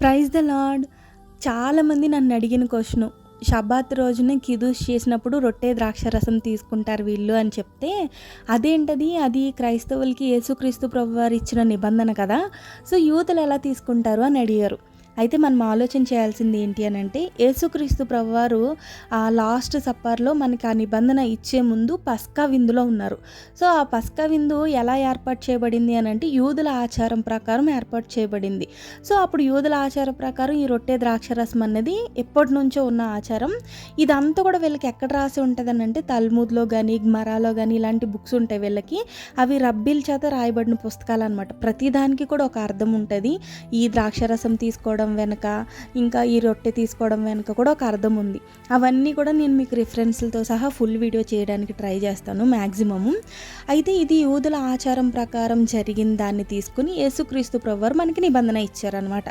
Praise the lord చాలామంది నన్ను అడిగిన క్వశ్చను షబాత్ రోజున కిదూస్ చేసినప్పుడు రొట్టె ద్రాక్ష రసం తీసుకుంటారు వీళ్ళు అని చెప్తే అదేంటది? అది క్రైస్తవులకి యేసుక్రీస్తు ప్రభు వారు ఇచ్చిన నిబంధన కదా సో యూతులు ఎలా తీసుకుంటారు అని అడిగారు. అయితే మనం ఆలోచన చేయాల్సింది ఏంటి అని అంటే యేసుక్రీస్తు ప్రభువారు ఆ లాస్ట్ సప్పర్లో మనకి ఆ నిబంధన ఇచ్చే ముందు పస్కా విందులో ఉన్నారు. సో ఆ పస్కా విందు ఎలా ఏర్పాటు చేయబడింది అని అంటే యూదుల ఆచారం ప్రకారం ఏర్పాటు చేయబడింది. సో అప్పుడు యూదుల ఆచారం ప్రకారం ఈ రొట్టె ద్రాక్షరసం అన్నది ఎప్పటి నుంచో ఉన్న ఆచారం. ఇదంతా కూడా వీళ్ళకి ఎక్కడ రాసి ఉంటుంది అని అంటే తల్మూద్లో కానీ గ్మరాలో కానీ ఇలాంటి బుక్స్ ఉంటాయి వీళ్ళకి. అవి రబ్బీల చేత రాయబడిన పుస్తకాలు అనమాట ప్రతిదానికి కూడా ఒక అర్థం ఉంటుంది. ఈ ద్రాక్షరసం తీసుకోవడం వెనక ఇంకా ఈ రొట్టె తీసుకోవడం వెనక కూడా ఒక అర్థం ఉంది. అవన్నీ కూడా నేను మీకు రిఫరెన్స్లతో సహా ఫుల్ వీడియో చేయడానికి ట్రై చేస్తాను మ్యాక్సిమము అయితే ఇది యూదుల ఆచారం ప్రకారం జరిగిన దాన్ని తీసుకుని యేసుక్రీస్తు ప్రభువారు మనకి నిబంధన ఇచ్చారనమాట